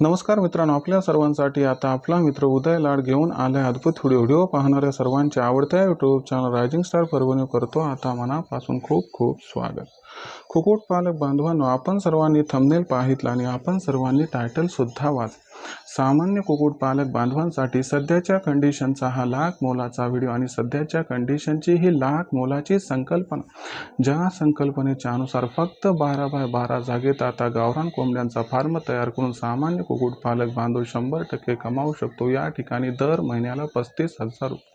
नमस्कार मित्रांनो आपल्या सर्वांसाठी आता आपला मित्र उदय लाड घेऊन आलाय अद्भुत व्हिडिओ. व्हिडिओ पाहणाऱ्या सर्वांच्या आवडत्या YouTube channel rising star Parbhani करतो. आता मनापासून खूप खूप स्वागत. कुक्कुटपालक बांधवांनो आपण सर्वांनी थंबनेल पाहितला आणि आपण सर्वांनी टायटलसुद्धा वाच सामान्य कुक्कुटपालक बांधवांसाठी सध्याच्या कंडिशनचा हा लाख मोलाचा व्हिडिओ आणि सध्याच्या कंडिशनची ही लाख मोलाची संकल्पना. ज्या संकल्पनेच्या अनुसार फक्त बारा बाय बारा जागेत आता गावरान कोंबड्यांचा फार्म तयार करून सामान्य कुक्कुटपालक बांधव शंभर टक्के कमावू शकतो. या ठिकाणी दर महिन्याला पस्तीस हजार रुपये.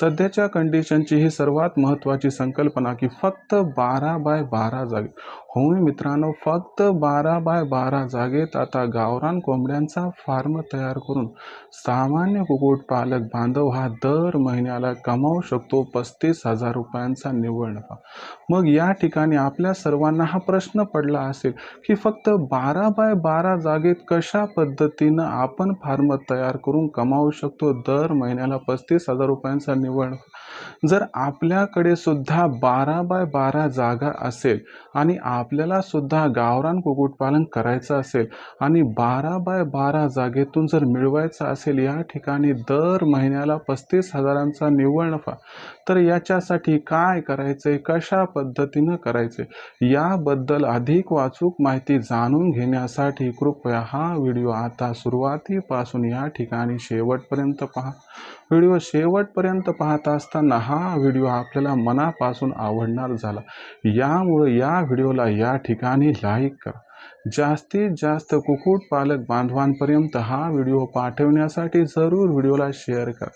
सध्याच्या कंडिशनची ही सर्वात महत्त्वाची संकल्पना की फक्त बारा बाय बारा जागे. होय मित्रांनो फक्त बारा बाय बारा जागेत आता गावरान कोंबड्यांचा फार्म तयार करून सामान्य कुक्कुटपालक बांधव हा दर महिन्याला कमावू शकतो पस्तीस हजार रुपयांचा निव्वळ नफा. मग या ठिकाणी आपल्या सर्वांना हा प्रश्न पडला असेल की फक्त बारा बाय बारा जागेत कशा पद्धतीनं आपण फार्म तयार करून कमावू शकतो दर महिन्याला पस्तीस हजार रुपयांचा निव्वळ नफा? जर आपल्याकडे सुद्धा बारा बाय बारा जागा असेल आणि आपल्याला सुद्धा गावरान कुक्कुटपालन करायचं असेल आणि बारा बाय बारा जागेतून जर मिळवायचं असेल या ठिकाणी दर महिन्याला पस्तीस हजारांचा निव्वळ नफा. तर याच्यासाठी काय करायचे कशा पद्धतीनं करायचे याबद्दल अधिक वाचूक माहिती जाणून घेण्यासाठी कृपया हा व्हिडिओ आता सुरुवातीपासून या ठिकाणी शेवटपर्यंत पहा. व्हिडिओ शेवटपर्यंत पाहत असताना हा व्हिडिओ आपल्याला मनापासून आवडणार झाला. यामुळे या व्हिडिओला या ठिकाणी लाईक करा. जास्तीत जास्त कुक्कुटपालक बांधवांपर्यंत हा व्हिडिओ पाठवण्यासाठी जरूर व्हिडिओला शेअर करा.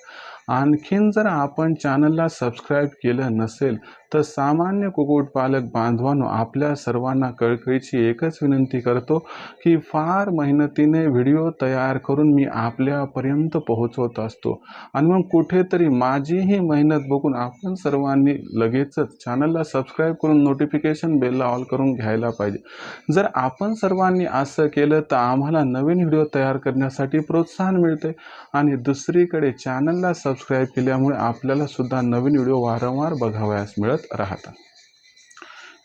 आणखीन जर आपण चॅनलला सबस्क्राईब केलं नसेल तर सामान्य कुक्कुटपालक बांधवांनो आपल्या सर्वांना कळकळीची एकच विनंती करतो की फार मेहनतीने व्हिडिओ तयार करून मी आपल्यापर्यंत पोहोचवत असतो. आणि मग कुठेतरी माझीही मेहनत बघून आपण सर्वांनी लगेचच चॅनलला सबस्क्राईब करून नोटिफिकेशन बेलला ऑल करून घ्यायला पाहिजे. जर आपण सर्वांनी असं केलं तर आम्हाला नवीन व्हिडिओ तयार करण्यासाठी प्रोत्साहन मिळते आणि दुसरीकडे चॅनलला सबस्क्राईब केल्यामुळे आपल्याला सुद्धा नवीन व्हिडिओ वारंवार बघावयास मिळत राहतात.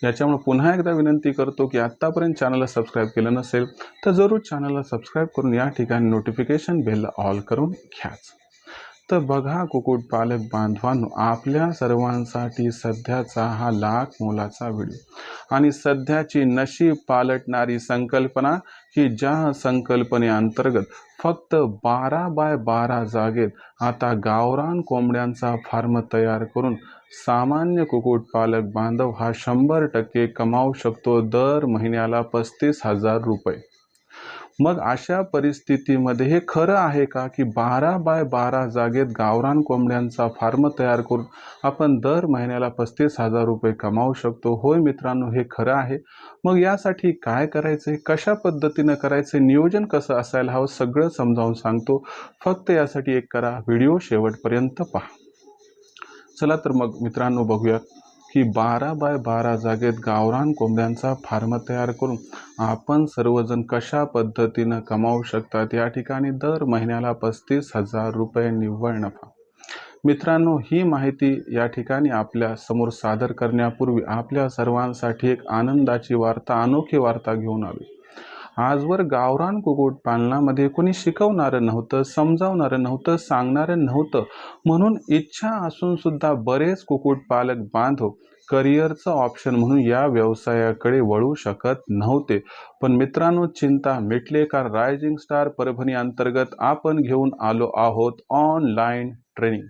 याच्यामुळे पुन्हा एकदा विनंती करतो की आत्तापर्यंत चॅनलला सबस्क्राईब केलं नसेल तर जरूर चॅनलला सबस्क्राईब करून या ठिकाणी नोटिफिकेशन बेलला ऑल करून घ्याच. तर बघा कुक्कुटपालक बांधवांनो आपल्या सर्वांसाठी सध्याचा हा लाख मोलाचा व्हिडिओ आणि सध्याची नशीब पालटणारी संकल्पना की ज्या संकल्पनेअंतर्गत फक्त बारा बाय बारा जागेत आता गावरान कोंबड्यांचा फार्म तयार करून सामान्य कुक्कुटपालक बांधव हा शंभर टक्के कमावू शकतो दर महिन्याला पस्तीस हजार रुपये. मग अशा परिस्थितीमध्ये हे खरं आहे का की बारा बाय बारा जागेत गावरान कोंबड्यांचा फार्म तयार करून आपण दर महिन्याला पस्तीस हजार रुपये कमावू शकतो? होय मित्रांनो हे खरं आहे. मग यासाठी काय करायचे कशा पद्धतीनं करायचे नियोजन कसं असायला हवं? सगळं समजावून सांगतो. फक्त यासाठी एक करा व्हिडिओ शेवटपर्यंत पहा. चला तर मग मित्रांनो बघूया की बारा बाय बारा जागेत गावरान कोंबड्यांचा फार्म तयार करून आपण सर्वजण कशा पद्धतीनं कमावू शकतात? या ठिकाणी दर महिन्याला पस्तीस हजार रुपये निव्वळ नफा. मित्रांनो ही माहिती या ठिकाणी आपल्यासमोर सादर करण्यापूर्वी आपल्या सर्वांसाठी एक आनंदाची वार्ता अनोखी वार्ता घेऊन आली आजवर गावरान कुक्कुटपालनामध्ये कोणी शिकवणारं नव्हतं समजावणारं नव्हतं सांगणारं नव्हतं. म्हणून इच्छा असून सुद्धा बरेच कुक्कुटपालक बांधव करिअरचं ऑप्शन म्हणून या व्यवसायाकडे वळू शकत नव्हते. पण मित्रांनो चिंता मिटले कारण रायझिंग स्टार परभणी अंतर्गत आपण घेऊन आलो आहोत ऑनलाईन ट्रेनिंग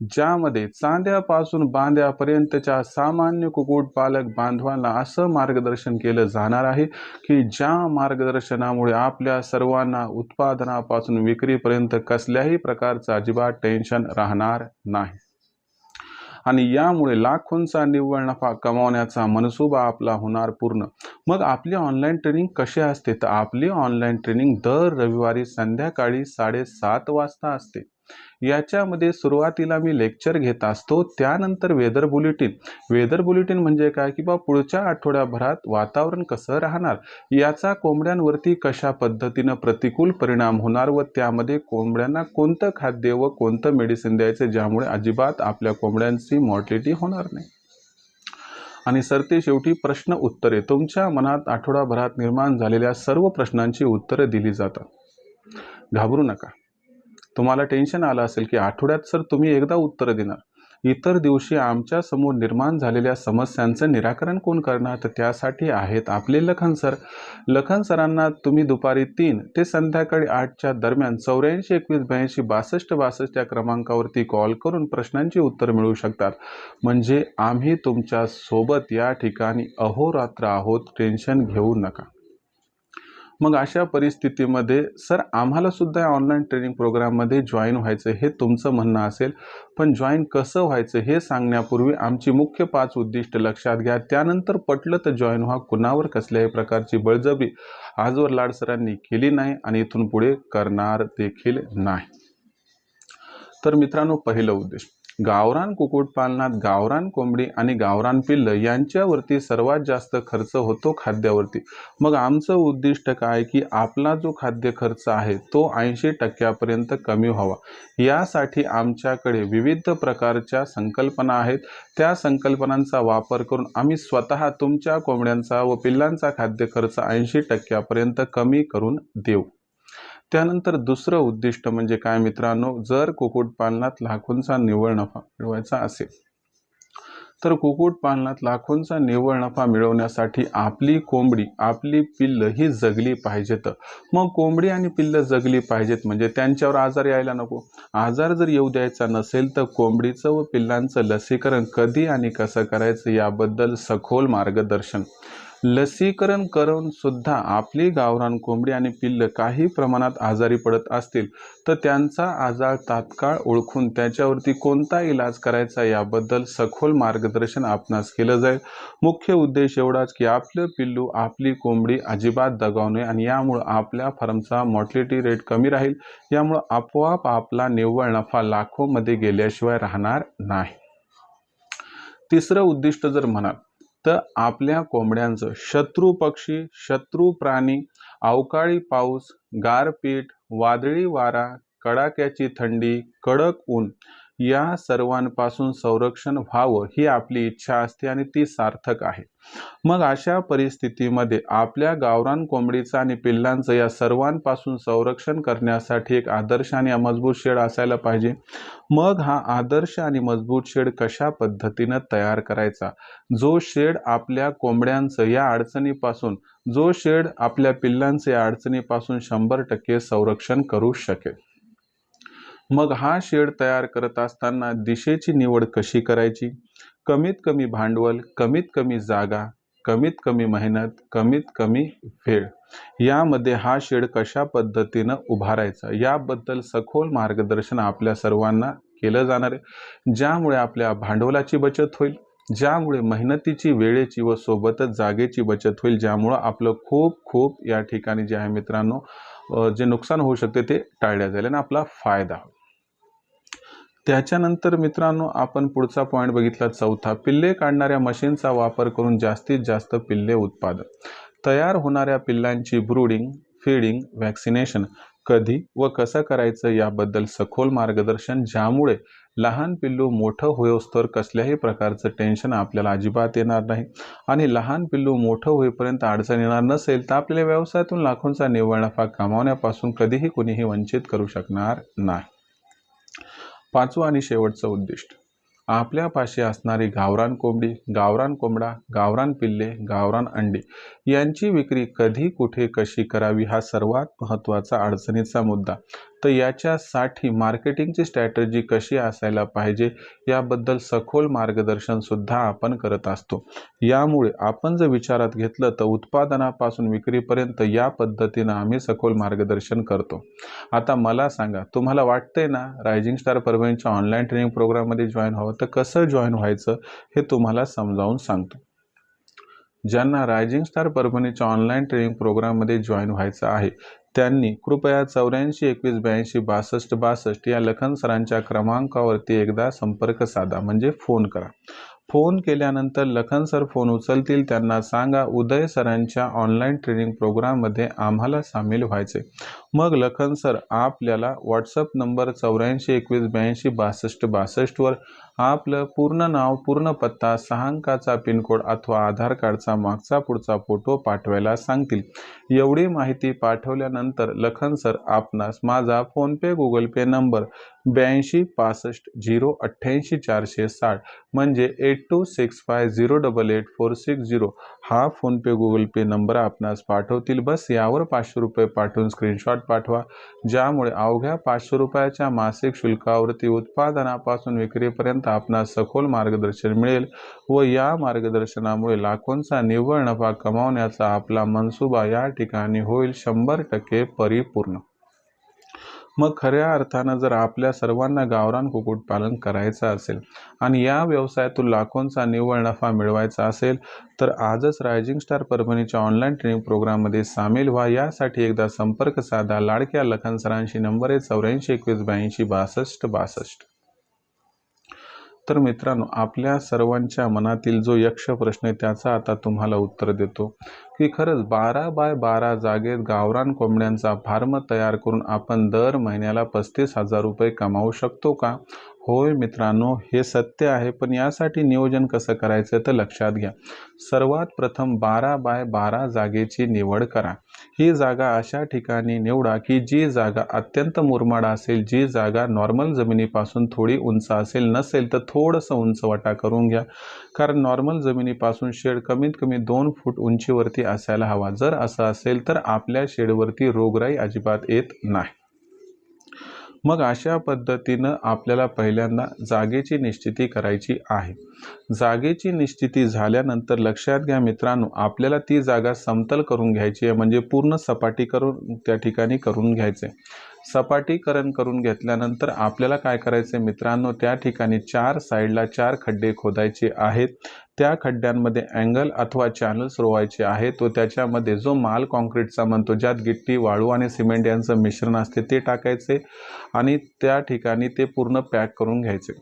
ज्यामध्ये चांद्यापासून बांध्यापर्यंतच्या सामान्य कुक्कुटपालक बांधवांना असं मार्गदर्शन केलं जाणार आहे की ज्या मार्गदर्शनामुळे आपल्या सर्वांना उत्पादनापासून विक्रीपर्यंत कसल्याही प्रकारचं अजिबात टेन्शन राहणार नाही. आणि यामुळे लाखोंचा निव्वळ नफा कमावण्याचा मनसुबा आपला होणार पूर्ण. मग आपली ऑनलाईन ट्रेनिंग कशी असते? तर आपली ऑनलाईन ट्रेनिंग दर रविवारी संध्याकाळी साडेसात वाजता असते. याच्यामध्ये सुरुवातीला मी लेक्चर घेत असतो त्यानंतर वेदर बुलेटिन. वेदर बुलेटिन म्हणजे काय? की बा पुढच्या आठवड्याभरात वातावरण कसं राहणार? याचा कोंबड्यांवरती कशा पद्धतीनं प्रतिकूल परिणाम होणार व त्यामध्ये कोंबड्यांना कोणतं खाद्य व कोणतं मेडिसिन द्यायचं ज्यामुळे अजिबात आपल्या कोंबड्यांची मॉर्टिलिटी होणार नाही? आणि सरते शेवटी प्रश्न उत्तरे. तुमच्या मनात आठवडाभरात निर्माण झालेल्या सर्व प्रश्नांची उत्तरं दिली जातात. घाबरू नका. तुम्हाला टेन्शन आलं असेल की आठवड्यात सर तुम्ही एकदा उत्तर देणार. इतर दिवशी आमच्यासमोर निर्माण झालेल्या समस्यांचं निराकरण कोण करणार? तर त्यासाठी आहेत आपले लखन सर. लखन सरांना तुम्ही दुपारी तीन ते संध्याकाळी आठच्या दरम्यान चौऱ्याऐंशी एकवीस ब्याऐंशी बासष्ट बासष्ट या क्रमांकावरती कॉल करून प्रश्नांची उत्तर मिळवू शकतात. म्हणजे आम्ही तुमच्यासोबत या ठिकाणी अहोरात्र आहोत. टेन्शन घेऊ नका. मग अशा परिस्थितीमध्ये सर आम्हाला सुद्धा ऑनलाईन ट्रेनिंग प्रोग्राममध्ये जॉईन व्हायचं हे तुमचं म्हणणं असेल. पण जॉईन कसं व्हायचं हे सांगण्यापूर्वी आमची मुख्य पाच उद्दिष्ट लक्षात घ्या. त्यानंतर पटलं तर जॉईन व्हा. कुणावर कसल्याही प्रकारची बळजबी आजवर लाड सरांनी केली नाही आणि इथून पुढे करणार देखील नाही. तर मित्रांनो पहिलं उद्देश गावरान कुक्कुटपालनात गावरान कोंबडी आणि गावरान पिल्लं यांच्यावरती सर्वात जास्त खर्च होतो खाद्यावरती. मग आमचं उद्दिष्ट काय की आपला जो खाद्य खर्च आहे तो ऐंशी टक्क्यापर्यंत कमी व्हावा. यासाठी आमच्याकडे विविध प्रकारच्या संकल्पना आहेत. त्या संकल्पनांचा वापर करून आम्ही स्वतः तुमच्या कोंबड्यांचा व पिल्लांचा खाद्य खर्च ऐंशी टक्क्यापर्यंत कमी करून देऊ. त्यानंतर दुसरं उद्दिष्ट म्हणजे काय मित्रांनो? जर कुक्कुटपालनात लाखोंचा निव्वळ नफा मिळवायचा असेल तर कुक्कुटपालनात लाखोंचा निव्वळ नफा मिळवण्यासाठी आपली कोंबडी आपली पिल्लं ही जगली पाहिजेत. मग कोंबडी आणि पिल्लं जगली पाहिजेत म्हणजे त्यांच्यावर आजार यायला नको. आजार जर येऊ द्यायचा नसेल तर कोंबडीचं व पिल्लांचं लसीकरण कधी आणि कसं करायचं याबद्दल सखोल मार्गदर्शन. लसीकरण करून सुद्धा आपली गावरान कोंबडी आणि पिल्ल काही प्रमाणात आजारी पडत असतील तर त्यांचा आजार तात्काळ ओळखून त्याच्यावरती कोणता इलाज करायचा याबद्दल सखोल मार्गदर्शन आपणास केलं जाईल. मुख्य उद्देश एवढाच की आपलं पिल्लू आपली कोंबडी अजिबात दगावू नये आणि यामुळं आपल्या फर्मचा मॉर्टिलिटी रेट कमी राहील. यामुळं आपोआप आपला निव्वळ नफा लाखोमध्ये गेल्याशिवाय राहणार नाही. तिसरं उद्दिष्ट जर म्हणाल तर आपल्या कोंबड्यांचं. शत्रू पक्षी शत्रू प्राणी अवकाळी पाऊस गारपीट वादळी वारा कडाक्याची थंडी कडक ऊन या सर्वांपासून संरक्षण व्हावं ही आपली इच्छा असते आणि ती सार्थक आहे. मग अशा परिस्थितीमध्ये आपल्या गावरान कोंबडीचं आणि पिल्लांचं या सर्वांपासून संरक्षण करण्यासाठी एक आदर्श आणि मजबूत शेड असायला पाहिजे. मग हा आदर्श आणि मजबूत शेड कशा पद्धतीनं तयार करायचा? जो शेड आपल्या कोंबड्यांचं या अडचणीपासून जो शेड आपल्या पिल्लांचं या अडचणीपासून शंभर टक्के संरक्षण करू शकेल. मग हा शेड तयार करत असताना दिशेची निवड कशी करायची? कमीत कमी भांडवल कमीत कमी जागा कमीत कमी मेहनत कमीत कमी वेळ यामध्ये हा शेड कशा पद्धतीनं उभारायचा? याबद्दल सखोल मार्गदर्शन आपल्या सर्वांना केलं जाणार आहे. ज्यामुळे आपल्या भांडवलाची बचत होईल ज्यामुळे मेहनतीची वेळेची व सोबतच जागेची बचत होईल ज्यामुळं आपलं खूप खूप या ठिकाणी जे आहे मित्रांनो जे नुकसान होऊ शकते ते टाळल्या जाईल आणि आपला फायदा होईल. त्याच्यानंतर मित्रांनो आपण पुढचा पॉईंट बघितला चौथा. पिल्ले काढणाऱ्या मशीनचा वापर करून जास्तीत जास्त पिल्ले उत्पादन. तयार होणाऱ्या पिल्लांची ब्रूडिंग फीडिंग वॅक्सिनेशन कधी व कसं करायचं याबद्दल सखोल मार्गदर्शन ज्यामुळे लहान पिल्लू मोठं होईस्तोवर कसल्याही प्रकारचं टेन्शन आपल्याला अजिबात येणार नाही. आणि लहान पिल्लू मोठं होईपर्यंत अडचण येणार नसेल तर आपल्या व्यवसायातून लाखोंचा निव्वळ नफा कमावण्यापासून कधीही कुणीही वंचित करू शकणार नाही. पाचवं आणि शेवटचं उद्दिष्ट. आपल्यापाशी असणारी गावरान कोंबडी गावरान कोंबडा गावरान पिल्ले गावरान अंडी यांची विक्री कधी कुठे कशी करावी हा सर्वात महत्त्वाचा अडचणीचा मुद्दा. तर याच्यासाठी मार्केटिंगची स्ट्रॅटेजी कशी असायला पाहिजे याबद्दल सखोल मार्गदर्शनसुद्धा आपण करत असतो. यामुळे आपण जर विचारात घेतलं तर उत्पादनापासून विक्रीपर्यंत या पद्धतीनं आम्ही सखोल मार्गदर्शन करतो. आता मला सांगा तुम्हाला वाटतंय ना रायझिंग स्टार परभणीच्या ऑनलाईन ट्रेनिंग प्रोग्राममध्ये जॉईन व्हावं तर कसं जॉईन व्हायचं हे तुम्हाला समजावून सांगतो. ज्यांना रायझिंग स्टार परभणीच्या ऑनलाईन ट्रेनिंग प्रोग्राममध्ये जॉईन व्हायचं आहे त्यांनी कृपया चौऱ्याऐंशी एकवीस ब्याऐंशी बासष्ट बासष्ट या लखन सरांच्या क्रमांकावरती एकदा संपर्क साधा म्हणजे फोन करा. फोन केल्यानंतर लखन सर फोन उचलतील. त्यांना सांगा उदय सरांच्या ऑनलाईन ट्रेनिंग प्रोग्राममध्ये आम्हाला सामील व्हायचे मग लखन सर आपल्याला व्हॉट्सअप नंबर चौऱ्याऐंशी एकवीस ब्याऐंशी बासष्ट बासष्टवर आपलं पूर्ण नाव पूर्ण पत्ता सहा अंकाचा पिनकोड अथवा आधार कार्डचा मागचा पुढचा फोटो पाठवायला सांगतील. एवढी माहिती पाठवल्यानंतर लखन सर आपणास माझा फोनपे गुगल पे नंबर ब्याऐंशी पासष्ट झिरो अठ्ठ्याऐंशी चारशे साठ म्हणजे eight two six five zero double eight four six zero हा फोनपे गुगल पे नंबर आपणास पाठवतील. बस यावर पाचशे रुपये पाठवून स्क्रीनशॉट पाठवा ज्यामुळे अवघ्या पाचशे रुपयाच्या मासिक शुल्कावरती उत्पादनापासून विक्रीपर्यंत आपणास सखोल मार्गदर्शन मिळेल व या मार्गदर्शनामुळे लाखोंचा निव्वळ नफा कमावण्याचा आपला मनसुबा या ठिकाणी होईल शंभर टक्के परिपूर्ण. मग खऱ्या अर्थानं जर आपल्या सर्वांना गावरान कुक्कुटपालन करायचं असेल आणि या व्यवसायातून लाखोंचा निव्वळ नफा मिळवायचा असेल तर आजच रायझिंग स्टार परभणीच्या ऑनलाईन ट्रेनिंग प्रोग्राममध्ये सामील व्हा. यासाठी एकदा संपर्क साधा. लाडक्या लखन सरांशी नंबर आहे चौऱ्याऐंशी एकवीस ब्याऐंशी बासष्ट बासष्ट. तर मित्रांनो आपल्या सर्वांच्या मनातील जो यक्ष प्रश्न आहे त्याचा आता तुम्हाला उत्तर देतो. की खरंच बारा बाय बारा जागेत गावरान कोंबड्यांचा फार्म तयार करून आपण दर महिन्याला पस्तीस हजार रुपये कमावू शकतो का? होय मित्रांनो हे सत्य आहे पण यासाठी नियोजन कसं करायचं तर लक्षात घ्या. सर्वात प्रथम बारा बाय बारा जागेची निवड करा. ही जागा अशा ठिकाणी निवडा की जी जागा अत्यंत मुरमाड असेल जी जागा नॉर्मल जमिनीपासून थोडी उंच असेल नसेल तर थोडंसं उंच वाटा करून घ्या. कारण नॉर्मल जमिनीपासून शेड कमीत कमी दोन फूट उंचीवरती असायला हवा. जर असं असेल तर आपल्या शेडवरती रोगराई अजिबात येत नाही. मग अशा पद्धतीनं आपल्याला पहिल्यांदा जागेची निश्चिती करायची आहे. जागेची निश्चिती झाल्यानंतर लक्षात घ्या मित्रांनो आपल्याला ती जागा समतल करून घ्यायची आहे म्हणजे पूर्ण सपाटी करून त्या ठिकाणी करून घ्यायचे सपाटीकरण करून घेतल्यानंतर आपल्याला काय करायचं मित्रांनो त्या ठिकाणी चार साईडला चार खड्डे खोदायचे आहेत. त्या खड्ड्यांमध्ये अँगल अथवा चॅनल्स रोवायचे आहेत तो त्याच्यामध्ये जो माल कॉन्क्रीटचा म्हणतो ज्यात गिट्टी वाळू आणि सिमेंट यांचं मिश्रण असते ते टाकायचे आणि त्या ठिकाणी ते पूर्ण पॅक करून घ्यायचे.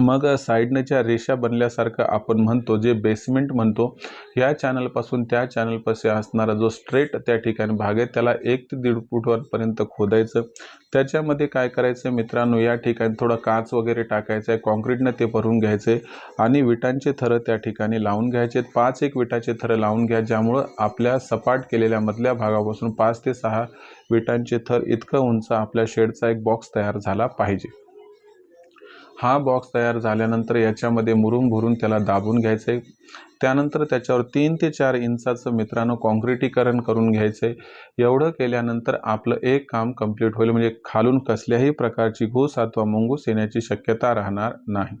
मग साईडनं रेषा बनल्यासारखं आपण म्हणतो जे बेसमेंट म्हणतो या चॅनलपासून त्या चॅनलपाशी असणारा जो स्ट्रेट त्या ठिकाणी भाग आहे त्याला एक ते दीड फूटवरपर्यंत खोदायचं. त्याच्यामध्ये काय करायचं मित्रांनो या ठिकाणी थोडं काच वगैरे टाकायचं आहे कॉन्क्रीटनं ते भरून घ्यायचे आणि विटांचे थरं त्या ठिकाणी लावून घ्यायचे पाच एक विटाचे थरं लावून घ्या ज्यामुळं आपल्या सपाट केलेल्या मधल्या भागापासून पाच ते सहा विटांचे थर इतकं उंच आपल्या शेडचा एक बॉक्स तयार झाला पाहिजे. हा बॉक्स तयार झाल्यानंतर याच्यामध्ये मुरुम भरून त्याला दाबून घ्यायचं. आहे त्यानंतर त्याच्यावर तीन ते चार इंचाचं मित्रांनो कॉन्क्रिटीकरण करून घ्यायचं. आहे एवढं केल्यानंतर आपलं एक काम कंप्लीट होईल. म्हणजे खालून कसल्याही प्रकारची घूस अथवा मुंगूस येण्याची शक्यता राहणार नाही.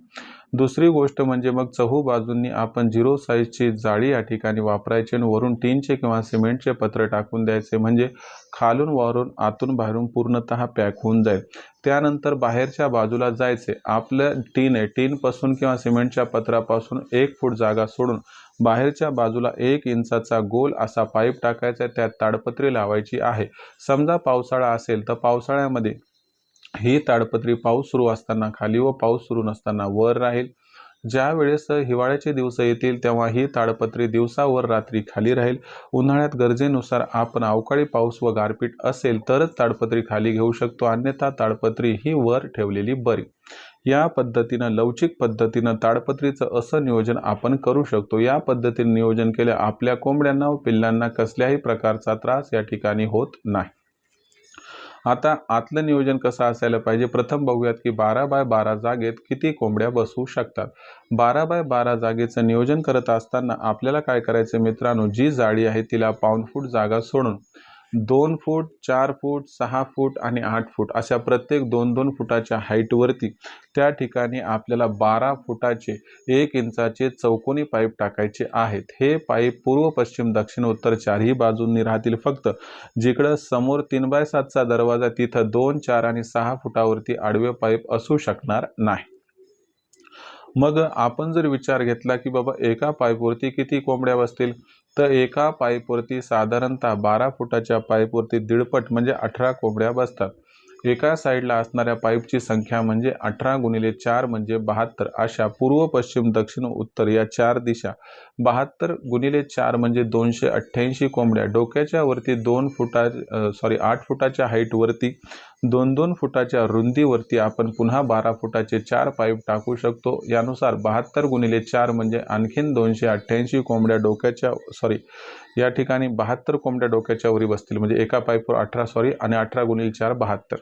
दुसरी गोष्ट म्हणजे मग चहू बाजूंनी आपण झिरो साईजची जाळी या ठिकाणी वापरायची आणि वरून टीनचे किंवा सिमेंटचे पत्र टाकून द्यायचे. म्हणजे खालून वरून आतून बाहेरून पूर्णतः पॅक होऊन जाईल. त्यानंतर बाहेरच्या बाजूला जायचे. आपलं टीन आहे. टीनपासून किंवा सिमेंटच्या पत्रापासून एक फूट जागा सोडून बाहेरच्या बाजूला एक इंचाचा गोल असा पाईप टाकायचा आहे. त्यात ताडपत्री लावायची आहे. समजा पावसाळा असेल तर पावसाळ्यामध्ये ही ताडपत्री पाऊस सुरू असताना खाली व पाऊस सुरू नसताना वर राहील. ज्या वेळेस हिवाळ्याचे दिवस येतील तेव्हा ही ताडपत्री दिवसावर रात्री खाली राहील. उन्हाळ्यात गरजेनुसार आपण अवकाळी पाऊस व गारपीट असेल तरच ताडपत्री खाली घेऊ शकतो. अन्यथा ताडपत्री ही वर ठेवलेली बरी. या पद्धतीनं लवचिक पद्धतीनं ताडपत्रीचं असं नियोजन आपण करू शकतो. या पद्धतीने नियोजन केल्या आपल्या कोंबड्यांना व पिल्लांना कसल्याही प्रकारचा त्रास या ठिकाणी होत नाही. आता आतलं नियोजन कसं असायला पाहिजे? प्रथम बघूयात की बारा बाय बारा जागेत किती कोंबड्या बसवू शकतात? बारा बाय बारा जागेचं नियोजन करत असताना आपल्याला काय करायचं मित्रांनो? जी जाळी आहे तिला पाऊन फूट जागा सोडून. दोन फूट चार फूट सहा फूट आणि आठ फूट अशा प्रत्येक दोन दोन फुटाच्या हाईटवरती त्या ठिकाणी आपल्याला बारा फुटाचे एक इंचाचे चौकोनी पाईप टाकायचे आहेत. हे पाईप पूर्व पश्चिम दक्षिण उत्तर चारही बाजूंनी राहतील फक्त जिकडं समोर तीन बाय सातचा दरवाजा तिथं दोन चार आणि सहा फुटावरती आडवे पाईप असू शकणार नाही. मग आपण जर विचार घेतला की बाबा एका पाईपवरती किती कोंबड्या बसतील? तर एका पाईपवरती साधारणतः बारा फुटाच्या पाईपवरती दीडपट म्हणजे अठरा कोंबड्या बसतात. एका साईडला असणाऱ्या पाईपची संख्या म्हणजे अठरा गुणिले चार म्हणजे बहात्तर. अशा पूर्व पश्चिम दक्षिण उत्तर या चार दिशा बहात्तर गुणिले चार म्हणजे दोनशे अठ्ठ्याऐंशी कोंबड्या. डोक्याच्या वरती दोन फुटा सॉरी आठ फुटाच्या हाईटवरती दोन दोन फुटाच्या रुंदीवरती आपण पुन्हा बारा फुटाचे चार पाईप टाकू शकतो. यानुसार बहात्तर गुणिले चार म्हणजे आणखीन दोनशे अठ्ठ्याऐंशी कोंबड्या डोक्याच्या सॉरी या ठिकाणी बहात्तर कोंबड्या डोक्याच्या वरी बसतील. म्हणजे एका पाईपवर अठरा सॉरी आणि अठरा गुणिले चार बहात्तर.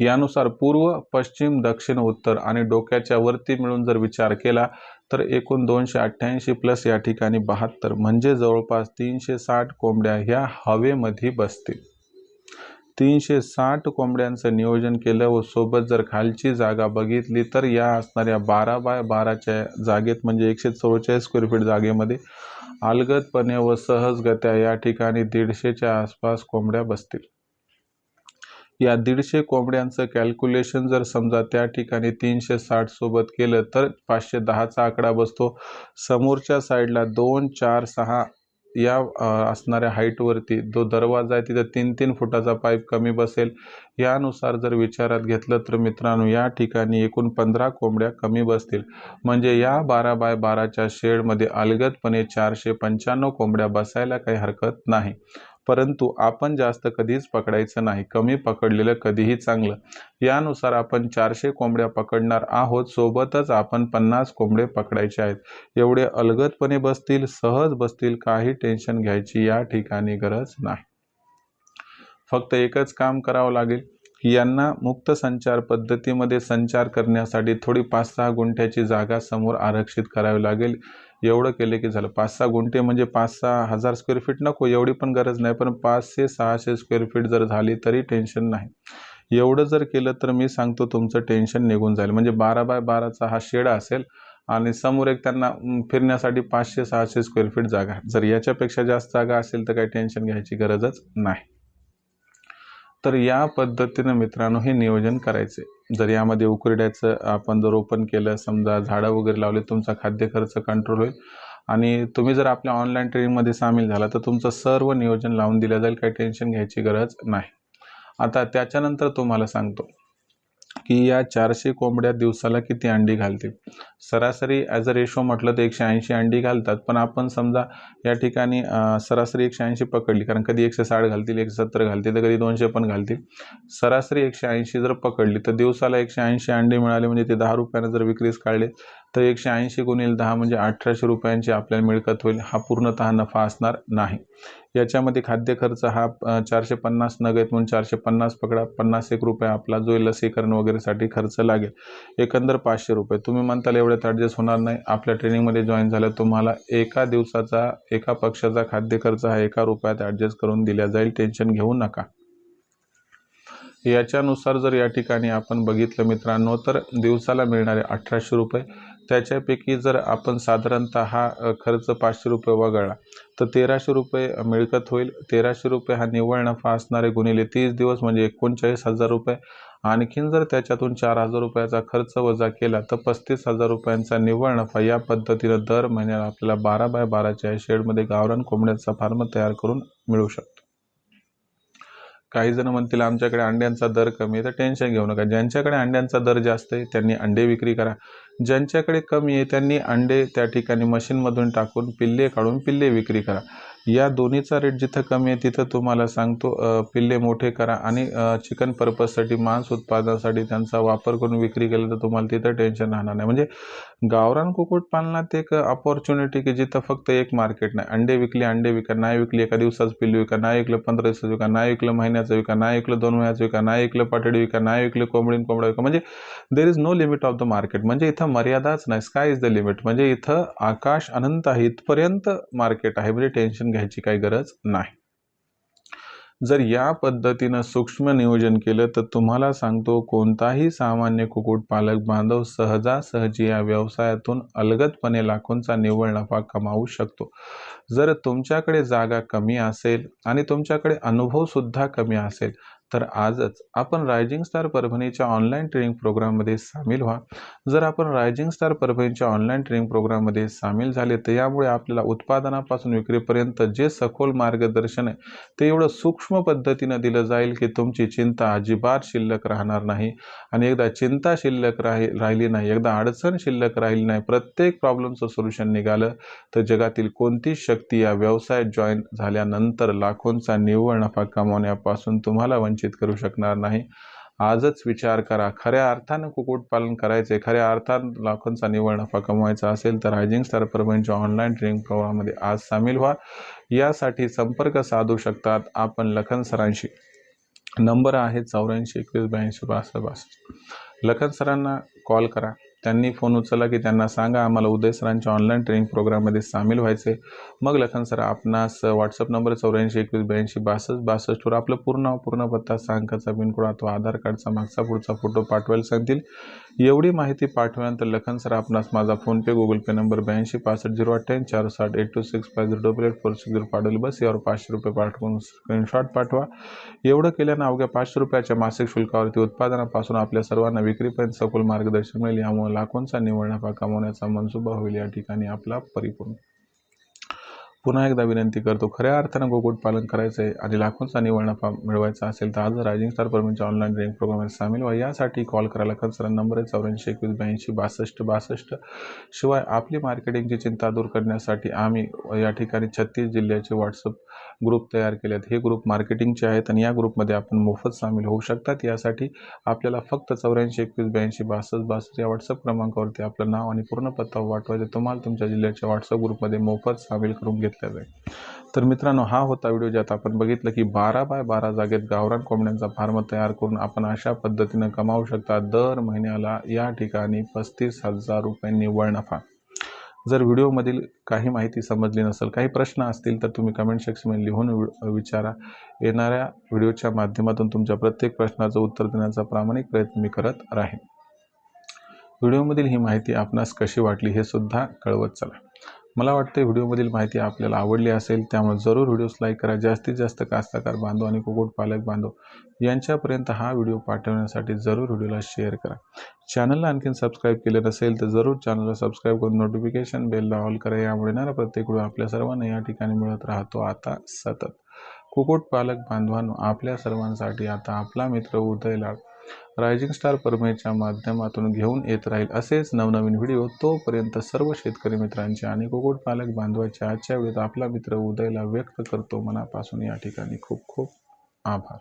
यानुसार पूर्व पश्चिम दक्षिण उत्तर आणि डोक्याच्या वरती मिळून जर विचार केला तर एकूण दोनशे अठ्ठ्याऐंशी प्लस या ठिकाणी बहात्तर म्हणजे जवळपास तीनशे साठ कोंबड्या ह्या हवेमध्ये बसतील. तीनशे साठ कोंबड्यांचं नियोजन केलं व सोबत जर खालची जागा बघितली तर या असणाऱ्या बारा बाय बाराच्या जागेत म्हणजे एकशे चव्वेचाळीस स्क्वेअर फीट जागेमध्ये अलगदपणे व सहजगत्या या ठिकाणी दीडशेच्या आसपास कोंबड्या बसतील. या दीडशे कोंबड्यांचं कॅल्क्युलेशन जर समजा त्या ठिकाणी तीनशे साठ सोबत केलं तर पाचशे दहाचा आकडा बसतो. समोरच्या साईडला दोन चार सहा या असणाऱ्या हाईटवरती जो दरवाजा आहे तिथं तीन तीन फुटाचा पाईप कमी बसेल. यानुसार जर विचारात घेतलं तर मित्रांनो या ठिकाणी एकूण पंधरा कोंबड्या कमी बसतील. म्हणजे या बारा बाय बाराच्या शेडमध्ये अलगदपणे चारशे पंच्याण्णव कोंबड्या बसायला काही हरकत नाही. परंतु आपण जास्त कधीच पकडायचं नाही. कमी पकडलेलं कधीही चांगलं. यानुसार आपण चारशे कोंबड्या पकडणार आहोत. सोबतच आपण पन्नास कोंबडे पकडायचे आहेत. एवढे अलगदपणे बसतील सहज बसतील काही टेन्शन घ्यायची या ठिकाणी गरज नाही. फक्त एकच काम करावं लागेल. यांना मुक्त संचार पद्धतीमध्ये संचार करण्यासाठी थोडी पाच सहा गुंठ्याची जागा समोर आरक्षित करावी लागेल. एवढं केलं की झालं. पाच सहा गुंठे म्हणजे पाच सहा हजार स्क्वेअर फीट नको एवढी पण गरज नाही. पण पाचशे सहाशे स्क्वेअर फीट जर झाली तरी टेन्शन नाही. एवढं जर केलं तर मी सांगतो तुमचं टेन्शन निघून जाईल. म्हणजे बारा बाय बाराचा हा शेड असेल आणि समोर एक त्यांना फिरण्यासाठी पाचशे सहाशे स्क्वेअर फीट जागा. जर याच्यापेक्षा जास्त जागा असेल तर काही टेन्शन घ्यायची गरजच नाही. तर या पद्धतीनं मित्रांनो हे नियोजन करायचे जर यामध्ये उकरड्याचं आपण जर ओपन केलं समजा झाडं वगैरे लावले तुमचा खाद्य खर्च कंट्रोल होईल. आणि तुम्ही जर आपल्या ऑनलाईन ट्रेनिंगमध्ये सामील झाला तर तुमचं सर्व नियोजन लावून दिलं जाईल काही टेन्शन घ्यायची गरज नाही. आता त्याच्यानंतर तुम्हाला सांगतो. की या चारशे कोंबड्या दिवसाला किती अंडी घालतील? सरासरी ॲज अ रेशो म्हटलं तर एकशे ऐंशी अंडी घालतात. पण आपण समजा या ठिकाणी सरासरी एकशे ऐंशी पकडली कारण कधी एकशे साठ घालतील एकशे सत्तर घालतील तर कधी दोनशे पण घालतील. सरासरी एकशे ऐंशी जर पकडली तर दिवसाला एकशे ऐंशी अंडी मिळाले म्हणजे ते दहा रुपयानं जर विक्रीस काढले तर एकशे ऐंशी गुणिले दहा म्हणजे अठराशे रुपयांची आपल्याला मिळकत होईल. हा पूर्णतः नफा असणार नाही. याच्यामध्ये खाद्य खर्च हा चारशे पन्नास नग आहेत म्हणून चारशे पन्नास पकडा. पन्नास एक रुपये आपला जो लसीकरण वगैरेसाठी खर्च लागेल. एकंदर पाचशे रुपये. तुम्ही म्हणताल एवढ्यात ॲडजस्ट होणार नाही. आपल्या ट्रेनिंगमध्ये जॉईन झालं तुम्हाला एका दिवसाचा एका पक्षाचा खाद्य खर्च हा एका रुपयात ॲडजस्ट करून दिला जाईल. टेन्शन घेऊ नका. याच्यानुसार जर या ठिकाणी आपण बघितलं मित्रांनो तर दिवसाला मिळणारे अठराशे रुपये त्याच्यापैकी जर आपण साधारणतः हा खर्च पाचशे रुपये वगळला तर तेराशे रुपये मिळकत होईल. तेराशे रुपये हा निव्वळ नफा असणारे गुणिले तीस दिवस म्हणजे एकोणचाळीस हजार रुपये. आणखीन जर त्याच्यातून चार हजार रुपयाचा खर्च वजा केला तर पस्तीस हजार रुपयांचा निव्वळ नफा या पद्धतीनं दर महिन्याला आपल्याला बारा बाय बाराच्या शेडमध्ये गावरान कोंबड्याचा फार्म तयार करून मिळू शकतो. काही जण म्हणतील आमच्याकडे अंड्यांचा दर कमी आहे तर टेन्शन घेऊ नका. ज्यांच्याकडे अंड्यांचा दर जास्त आहे त्यांनी अंडे विक्री करा. ज्यांच्याकडे कमी आहे त्यांनी अंडे त्या ठिकाणी मशीनमधून टाकून पिल्ले काढून पिल्ले विक्री करा. या दोन्हीचा रेट जिथं कमी आहे तिथं तुम्हाला सांगतो पिल्ले मोठे करा आणि चिकन पर्पजसाठी मांस उत्पादनासाठी त्यांचा वापर करून विक्री केलं तर तुम्हाला तिथं टेन्शन राहणार नाही. म्हणजे गावरान कुक्कुटपालनात एक अपॉर्च्युनिटी की जिथं फक्त एक मार्केट नाही. अंडे विकले अंडे विका नाही विकली एका दिवसाचं पिल्लू विका नाही विकलं पंधरा दिवसाचं विका नाही विकलं महिन्याचं विका नाही विकलं दोन महिन्याचं विका नाही विकलं पाटडी विका नाही विकलं कोंबडीन कोंबडा विका. म्हणजे there is no limit of the market म्हणजे इथं मर्यादाच नाही. स्काय इज द लिमिट म्हणजे इथं आकाश अनंत आहे इथपर्यंत मार्केट आहे. म्हणजे टेन्शन घ्यायची काही गरज नाही. जर या पद्धतीनं सूक्ष्म नियोजन केलं तर तुम्हाला सांगतो कोणताही सामान्य कुक्कुटपालक बांधव सहजासहजी या व्यवसायातून अलगदपणे लाखोंचा निव्वळ नफा कमावू शकतो. जर तुमच्याकडे जागा कमी असेल आणि तुमच्याकडे अनुभवसुद्धा कमी असेल तर आजच आपण रायझिंग स्टार परभणीच्या ऑनलाईन ट्रेनिंग प्रोग्राममध्ये सामील व्हा. जर आपण रायझिंग स्टार परभणीच्या ऑनलाईन ट्रेनिंग प्रोग्राममध्ये सामील झाले तर यामुळे आपल्याला उत्पादनापासून विक्रीपर्यंत जे सखोल मार्गदर्शन आहे ते एवढं सूक्ष्म पद्धतीनं दिलं जाईल की तुमची चिंता अजिबात शिल्लक राहणार नाही. आणि एकदा चिंता शिल्लक राही राहिली नाही एकदा अडचण शिल्लक राहिली नाही प्रत्येक प्रॉब्लेमचं सोल्युशन निघालं तर जगातील कोणतीच शक्ती या व्यवसायात जॉईन झाल्यानंतर लाखोंचा निव्वळ नफा कमावण्यापासून तुम्हाला वंचित करू शकणार नाही. आजच विचार करा. खऱ्या अर्थानं कुक्कुटपालन करायचे खऱ्या अर्थानं लाखोंचा निव्वळ नफा कमवायचा असेल तर रायझिंग स्टार परभणीच्या ऑनलाईन ट्रेनिंग प्रोग्राममध्ये आज सामील व्हा. यासाठी संपर्क साधू शकतात आपण लखन सरांशी. नंबर आहे चौऱ्याऐंशी एकवीस ब्याऐंशी बासष्ट बासष्ट. लखन सरांना कॉल करा. त्यांनी फोन उचलला की त्यांना सांगा आम्हाला उदय सरांच्या ऑनलाईन ट्रेनिंग प्रोग्राममध्ये सामील व्हायचे मग लखन सर आपणास व्हॉट्सअप नंबर चौऱ्याऐंशी एकवीस ब्याऐंशी बासष्ट बासष्टवर आपलं पूर्ण पूर्ण पत्ता सांगाचा पिनकोड अथवा आधार कार्डचा मागचा पुढचा फोटो पाठवायला सांगतील. एवढी माहिती पाठवल्यानंतर लखन सर आपणास माझा फोनपे गुगल पे नंबर ब्याऐंशी पासष्ट झिरो अठ्ठ्याऐंशी चार साठ eight two six five zero double eight four six zero पाठवले. बस यावर पाचशे रुपये पाठवून स्क्रीनशॉट पाठवा. एवढं केल्यानं अवघ्या पाचशे रुपयाच्या मासिक शुल्कावरती उत्पादनापासून आपल्या सर्वांना विक्रीपर्यंत सखोल मार्गदर्शन मिळेल. यामुळे लाखोंचा निव्वळ नफा कमावण्याचा मनसुबा होईल या ठिकाणी आपला परिपूर्ण पुन्हा एकदा विनंती करतो खऱ्या अर्थानं गोकुटपालन करायचं आहे आणि लाखोंचा निवळ नफा मिळवायचा असेल तर आज रायझिंग स्टार परमिटच्या ऑनलाईन ट्रेनिंग प्रोग्राममध्ये सामील व्हा. यासाठी कॉल करायला लखन नंबर आहे चौऱ्याऐंशी एकवीस ब्याऐंशी बासष्ट बासष्ट. शिवाय आपली मार्केटिंगची चिंता दूर करण्यासाठी आम्ही या ठिकाणी छत्तीस जिल्ह्याचे व्हॉट्सअप ग्रुप तयार केले आहेत हे ग्रुप मार्केटिंगचे आहेत आणि या ग्रुपमध्ये आपण मोफत सामील होऊ शकतात. यासाठी आपल्याला फक्त चौऱ्याऐंशी एकवीस ब्याऐंशी बासष्ट बासष्ट या व्हॉट्सअप क्रमांकावरती आपलं नाव आणि पूर्ण पत्ता वाटवायचे. तुम्हाला तुमच्या जिल्ह्याच्या व्हॉट्सअप ग्रुपमध्ये मोफत सामील करून घेत. घेतल्या जाईल. तर मित्रांनो हा होता व्हिडिओ ज्यात आपण बघितलं की बारा बाय बारा जागेत गावरान कोंबड्यांचा फार्म तयार करून आपण अशा पद्धतीनं कमावू शकता. दर महिन्याला या ठिकाणी पस्तीस हजार रुपये निव्वळ नफा. जर व्हिडिओमधील काही माहिती समजली नसेल काही प्रश्न असतील तर तुम्ही कमेंट सेक्शनमध्ये लिहून वि- विचारा. येणाऱ्या व्हिडिओच्या माध्यमातून तुमच्या प्रत्येक प्रश्नाचं उत्तर देण्याचा प्रामाणिक प्रयत्न मी करत राहीन. व्हिडिओमधील ही माहिती आपणास कशी वाटली हे सुद्धा कळवत चला. मला वाटतं व्हिडिओमधील माहिती आपल्याला आवडली असेल त्यामुळे जरूर व्हिडिओस लाईक करा. जास्तीत जास्त कास्तकार बांधव आणि कुक्कुटपालक बांधव यांच्यापर्यंत हा व्हिडिओ पाठवण्यासाठी जरूर व्हिडिओला शेअर करा. चॅनलला आणखीन सबस्क्राईब केले नसेल तर जरूर चॅनलला सबस्क्राईब करून नोटिफिकेशन बेलला ऑल करा. यामुळे येणारा प्रत्येक व्हिडिओ आपल्या सर्वांना या ठिकाणी मिळत राहतो. आता सतत. कुक्कुटपालक बांधवांनो आपल्या सर्वांसाठी आता आपला मित्र उदय लाड रायझिंग स्टार परमेच्या माध्यमातून घेऊन येत राहील असेच नवनवीन व्हिडिओ तोपर्यंत सर्व शेतकरी मित्रांचे आणि कुक्कुटपालक बांधवाच्या आजच्या वेळेत आपला मित्र उदयला व्यक्त करतो. मनापासून या ठिकाणी खूप खूप आभार.